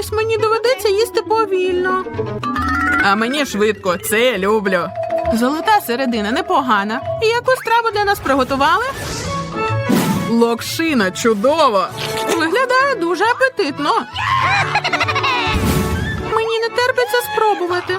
Ось мені доведеться їсти повільно. А мені швидко, це я люблю. Золота середина непогана. І яку страву для нас приготували? Локшина, чудово! Виглядає дуже апетитно. Мені не терпиться спробувати.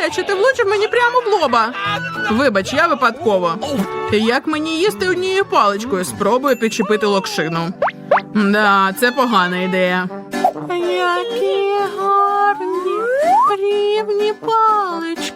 Боляче, ти влучив мені прямо в лоба. Вибач, я випадково. Як мені їсти однією паличкою? Спробую підчепити локшину. Да, це погана ідея. Які гарні рівні палички.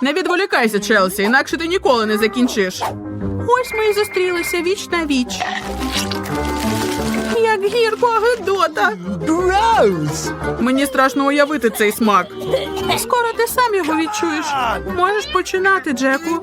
Не відволікайся, Челсі, інакше ти ніколи не закінчиш. Ось ми і зустрілися віч на віч. Як гірко Гедота. Мені страшно уявити цей смак. Скоро ти сам його відчуєш. Можеш починати, Джеку.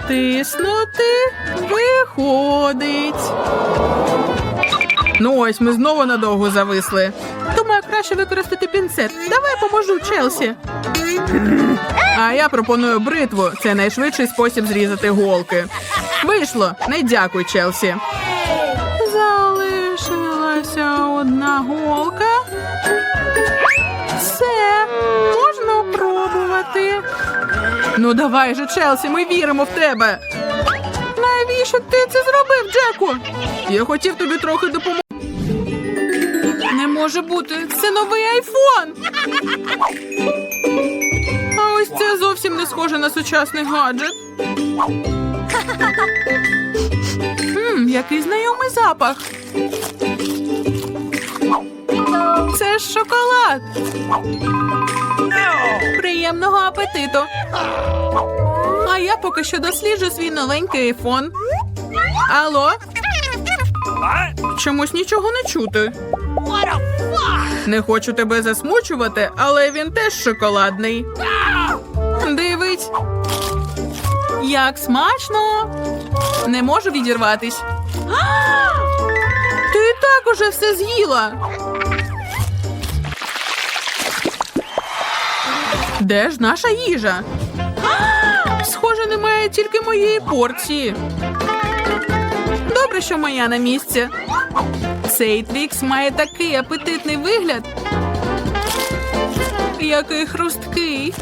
Натиснути. Виходить. Ну ось ми знову надовго зависли. Думаю, краще використати пінцет. Давай поможу Челсі. А я пропоную бритву. Це найшвидший спосіб зрізати голки. Вийшло. Не дякуй, Челсі. Залишилася одна голка. Все, можна пробувати. Ну давай же, Челсі, ми віримо в тебе. Навіщо ти це зробив, Джеку? Я хотів тобі трохи допомогти. Не може бути, це новий айфон. А ось це зовсім не схоже на сучасний гаджет. Хм, який знайомий запах. Це ж шоколад. Приємного апетиту. А я поки що досліджу свій новенький айфон. Алло? Чомусь нічого не чути. Не хочу тебе засмучувати, але він теж шоколадний. Дивись. Як смачно. Не можу відірватись. Ти так уже все з'їла. Де ж наша їжа? Схоже, немає тільки моєї порції. Добре, що моя на місці. Цей твікс має такий апетитний вигляд. Який хрусткий.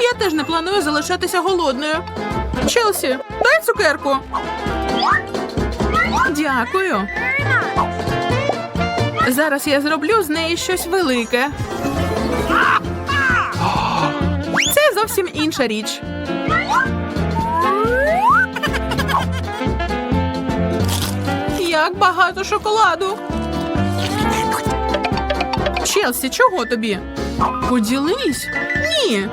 Я теж не планую залишатися голодною. Челсі, дай цукерку. Дякую. Зараз я зроблю з неї щось велике. Зовсім інша річ. Як багато шоколаду. Челсі, чого тобі? Поділись? Ні.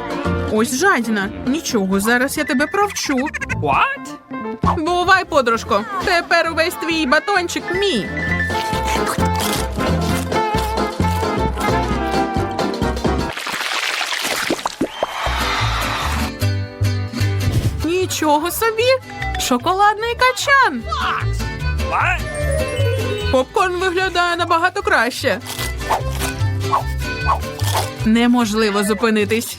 Ось жадіна. Нічого, зараз я тебе провчу. What? Бувай, подружко. Тепер увесь твій батончик мій. Нічого собі. Шоколадний качан. Попкорн виглядає набагато краще. Неможливо зупинитись.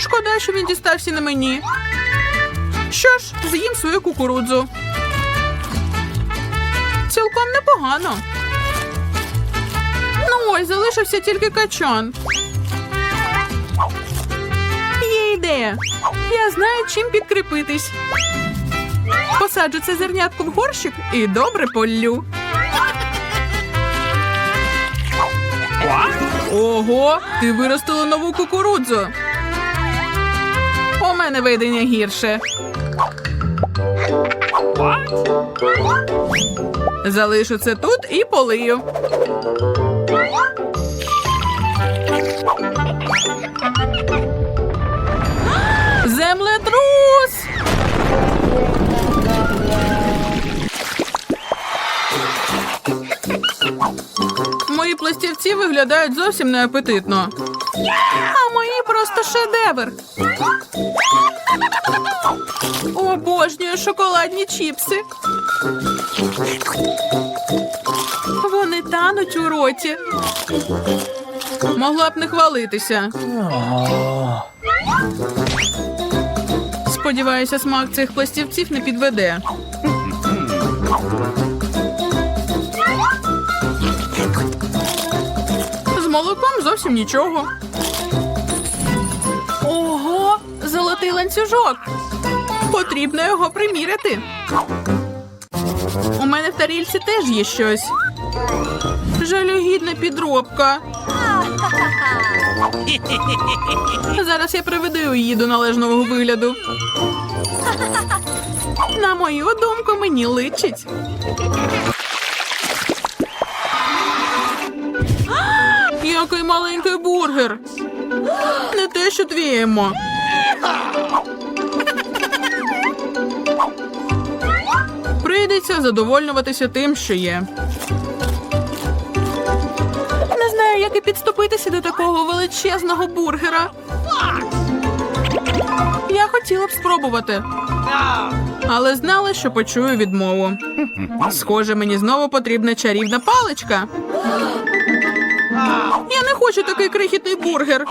Шкода, що він дістався на мені. Що ж, з'їм свою кукурудзу. Цілком непогано. Ну ось, залишився тільки качан. Ідея. Я знаю, чим підкріпитись. Посаджу це зернятко в горщик і добре поллю. Ого, ти виростила нову кукурудзу. У мене видення гірше. Залишу це тут і полию. Землетрус! Мої пластівці виглядають зовсім неапетитно. А мої просто шедевр. Обожнюю шоколадні чіпси. Вони тануть у роті. Могла б не хвалитися. Сподіваюся, смак цих пластівців не підведе. З молоком зовсім нічого. Ого, золотий ланцюжок. Потрібно його приміряти. У мене в тарільці теж є щось. Жалюгідна підробка. Зараз я приведу її до належного вигляду. На мою думку, мені личить. Який маленький бургер. Не те, що твій Емо. Прийдеться задовольнюватися тим, що є. Підступитися до такого величезного бургера. Я хотіла б спробувати, але знала, що почую відмову. Схоже, мені знову потрібна чарівна паличка. Я не хочу такий крихітний бургер.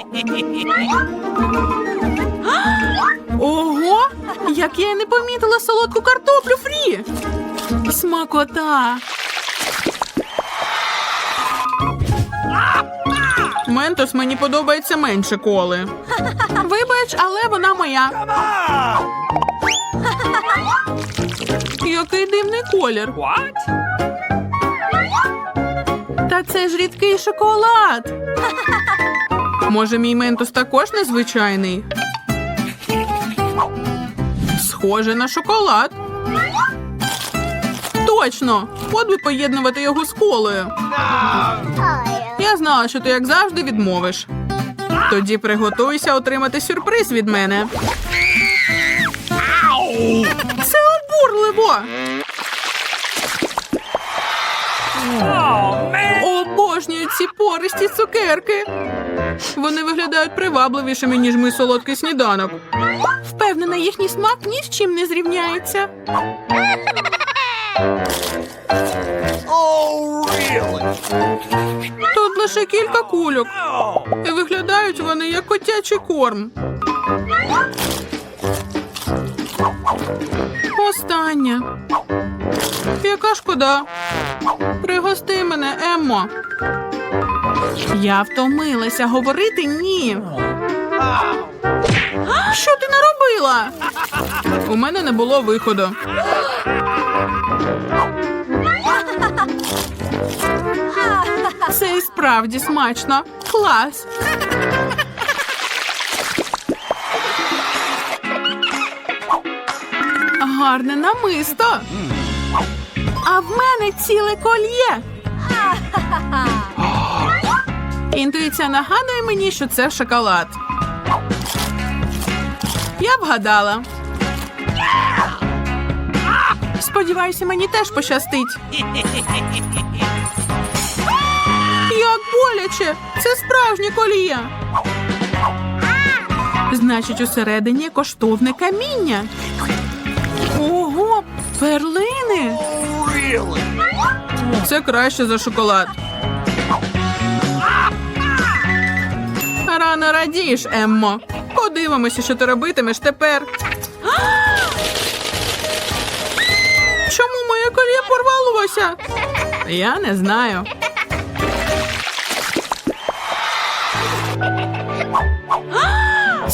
Ого! Як я не помітила солодку картоплю фрі. Смакота. Ментос мені подобається менше коли. Вибач, але вона моя. Який дивний колір. What? Та це ж рідкий шоколад. Може, мій ментос також незвичайний? Схоже на шоколад. Точно! От би поєднувати його з колою. Я знала, що ти, як завжди, відмовиш. Тоді приготуйся отримати сюрприз від мене. Це обурливо! Обожнюю ці пористі цукерки. Вони виглядають привабливішими, ніж мій солодкий сніданок. Впевнена, їхній смак ні з чим не зрівняється. Oh, really? Лише кілька кульок. І виглядають вони як котячий корм. остання. Яка шкода. Пригости мене, Еммо. Я втомилася говорити ні. Що ти наробила? У мене не було виходу. Це і справді смачно. Клас. Гарне намисто. А в мене ціле кольє. Інтуїція нагадує мені, що це шоколад. Я вгадала. Сподіваюся, мені теж пощастить. Боляче! Це справжнє коліє. Значить, усередині коштовне каміння. Ого, перлини. Це краще за шоколад. Рано радієш, Еммо. Подивимося, що ти робитимеш тепер. Чому моє коліє порвалося? Я не знаю.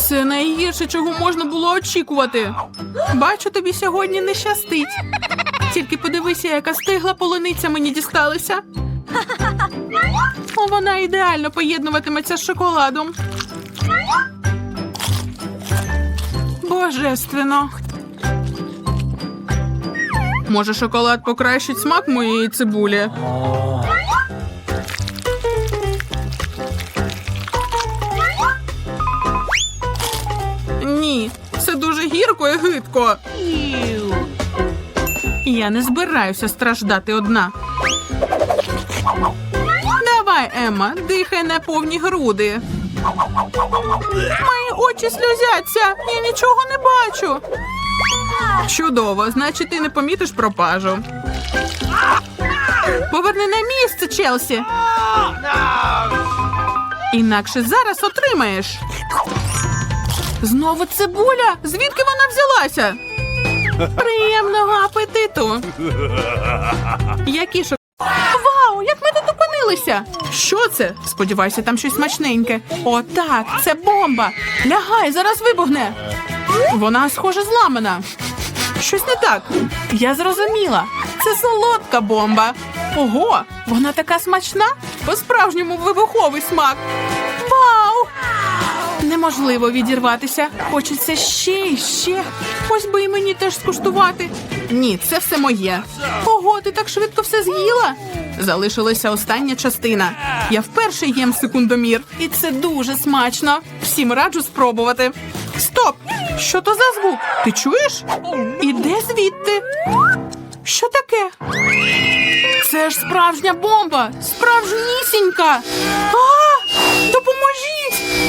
Це найгірше, чого можна було очікувати. Бачу, тобі сьогодні не щастить. Тільки подивися, яка стигла полуниця мені дісталася. Вона ідеально поєднуватиметься з шоколадом. Божественно. Може, шоколад покращить смак моєї цибулі? Ні, це дуже гірко і гидко. Я не збираюся страждати одна. Давай, Емма, дихай на повні груди. Мої очі сльозяться. Я нічого не бачу. Чудово, значить, ти не помітиш пропажу. Поверни на місце, Челсі. Інакше зараз отримаєш. Знову цибуля. Звідки вона взялася? Приємного апетиту. Які ж. Вау, як ми тут опинилися? Що це? Сподіваюся, там щось смачненьке. О, так, це бомба. Лягай, зараз вибухне. Вона, схоже, зламана. Щось не так. Я зрозуміла. Це солодка бомба. Ого, вона така смачна. По-справжньому вибуховий смак. Неможливо відірватися. Хочеться ще і ще. Ось би і мені теж скуштувати. Ні, це все моє. Ого, ти так швидко все з'їла. Залишилася остання частина. Я вперше їм секундомір, і це дуже смачно. Всім раджу спробувати. Стоп! Що то за звук? Ти чуєш? Іде звідти. Що таке? Це ж справжня бомба! Справжнісінька! А! Допоможіть!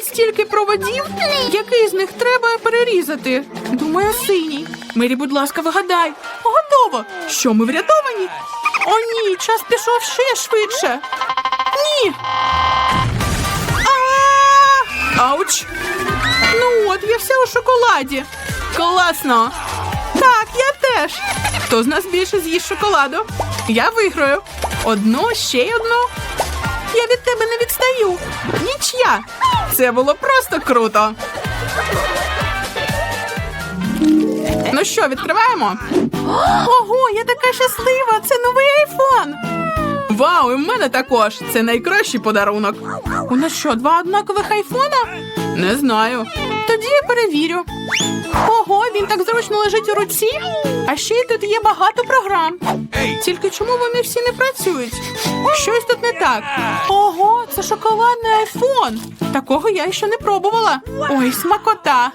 Тут стільки проводів. Який з них треба перерізати? Думаю, синій. Мері, будь ласка, вигадай. Готово. Що ми врятовані? О, ні, час пішов ще швидше. Ні. Ауч. Ну от, я вся у шоколаді. Класно. Так, я теж. Хто з нас більше з'їсть шоколаду? Я виграю. Одну, ще й одну. Я від тебе не відстаю. Нічия. Це було просто круто. Ну що, відкриваємо? Ого, я така щаслива! Це новий айфон! Вау, і в мене також. Це найкращий подарунок. У нас що, два однакових айфона? Не знаю. Тоді я перевірю. Ого, він так зручно лежить у руці. А ще й тут є багато програм. Тільки чому вони всі не працюють? Щось тут не так. Ого, це шоколадний айфон. Такого я ще не пробувала. Ой, смакота.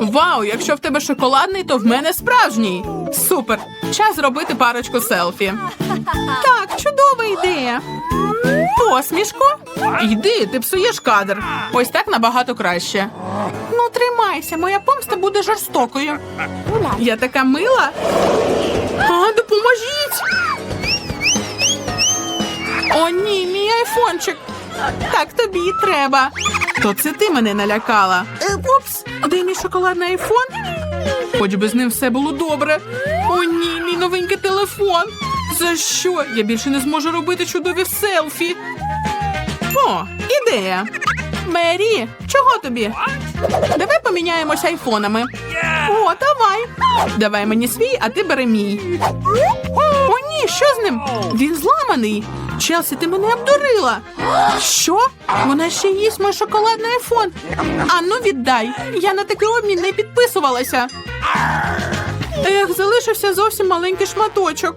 Вау, якщо в тебе шоколадний, то в мене справжній. Супер. Час зробити парочку селфі. Так, чудова ідея. Посмішко? Йди, ти псуєш кадр. Ось так набагато краще. Ну, тримайся, моя помста буде жорстокою. Я така мила. А, допоможіть. О, ні, мій айфончик. Так тобі і треба. То це ти мене налякала. Упс, де мій шоколадний айфон? Хоч би з ним все було добре. О, ні, мій новенький телефон. За що? Я більше не зможу робити чудові селфі. О, ідея. Мері, чого тобі? Давай поміняємося айфонами. О, давай. Давай мені свій, а ти бери мій. О, ні, що з ним? Він зламаний. Челсі, ти мене обдурила. Що? Вона ще їсть мій шоколадний айфон. А ну віддай. Я на такий обмін не підписувалася. Ех, залишився зовсім маленький шматочок.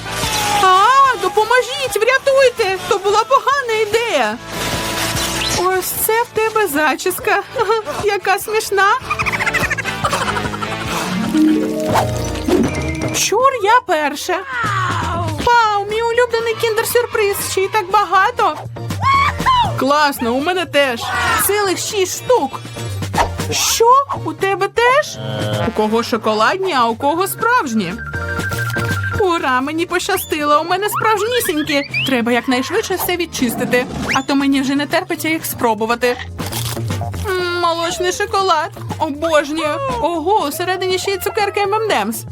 А, допоможіть, врятуйте! То була погана ідея. Ось це в тебе зачіска. Яка смішна. Чур, я перша. Вау, мій улюблений кіндер-сюрприз. Ще й так багато. Класно, у мене теж. Цілих шість штук. Що? У тебе теж? У кого шоколадні, а у кого справжні? Ура, мені пощастило. У мене справжнісінькі. Треба якнайшвидше все відчистити, а то мені вже не терпиться їх спробувати. Молочний шоколад. Обожнюю. Ого, усередині ще й цукерки ММДМС.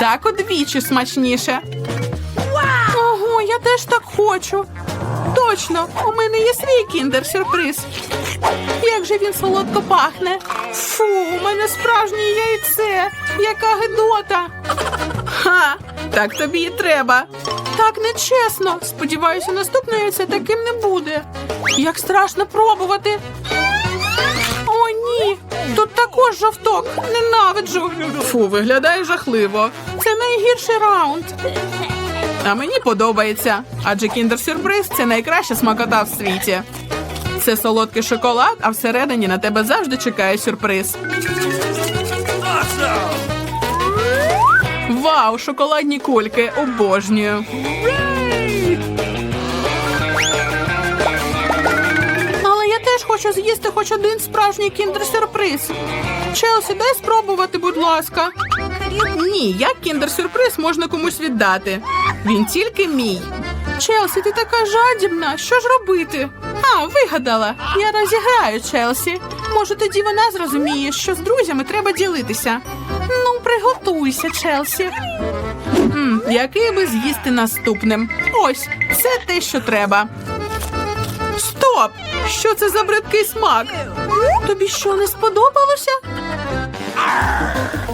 Так удвічі смачніше. Ого, я теж так хочу. Точно, у мене є свій кіндер-сюрприз. Як же він солодко пахне. Фу, у мене справжнє яйце. Яка гидота. Ха, так тобі і треба. Так нечесно. Сподіваюся, наступне яйце таким не буде. Як страшно пробувати. О, ні. Тут також жовток. Ненавиджу. Фу, виглядає жахливо. Це найгірший раунд. А мені подобається, адже кіндер-сюрприз це найкраща смакота в світі. Це солодкий шоколад, а всередині на тебе завжди чекає сюрприз. Вау, шоколадні кульки, обожнюю. Але я теж хочу з'їсти хоч один справжній кіндер-сюрприз. Челсі, дай спробувати, будь ласка. Ні, як кіндер-сюрприз можна комусь віддати. Він тільки мій. Челсі, ти така жадібна. Що ж робити? А, вигадала. Я розіграю Челсі. Може, тоді вона зрозуміє, що з друзями треба ділитися. Ну, приготуйся, Челсі. М, який би з'їсти наступним? Ось, це те, що треба. Стоп! Що це за бридкий смак? Тобі що не сподобалося?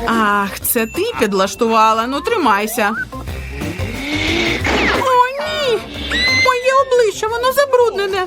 Ах, це ти підлаштувала. Ну, тримайся. О, ні! Моє обличчя, воно забруднене.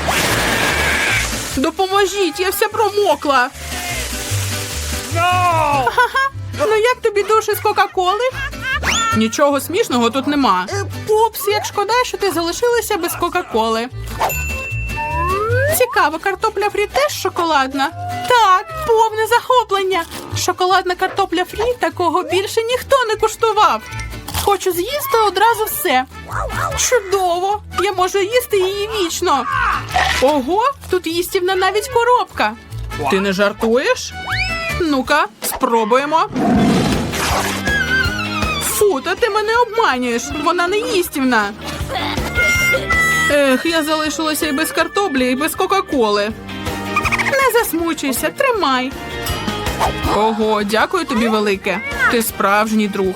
Допоможіть, я вся промокла. No. Ну як тобі душі з Кока-Коли? Нічого смішного тут нема. Упс, як шкода, що ти залишилася без Кока-Коли. Цікаво, картопля фрі теж шоколадна? Так, повне захоплення. Шоколадна картопля фрі такого більше ніхто не куштував. Хочу з'їсти одразу все. Чудово! Я можу їсти її вічно. Ого, тут їстівна навіть коробка. Ти не жартуєш? Ну-ка, спробуємо. Фу, та ти мене обманюєш. Вона не їстівна. Ех, я залишилася і без картоплі, і без Кока-Коли. Не засмучуйся, тримай. Ого, дякую тобі велике. Ти справжній друг.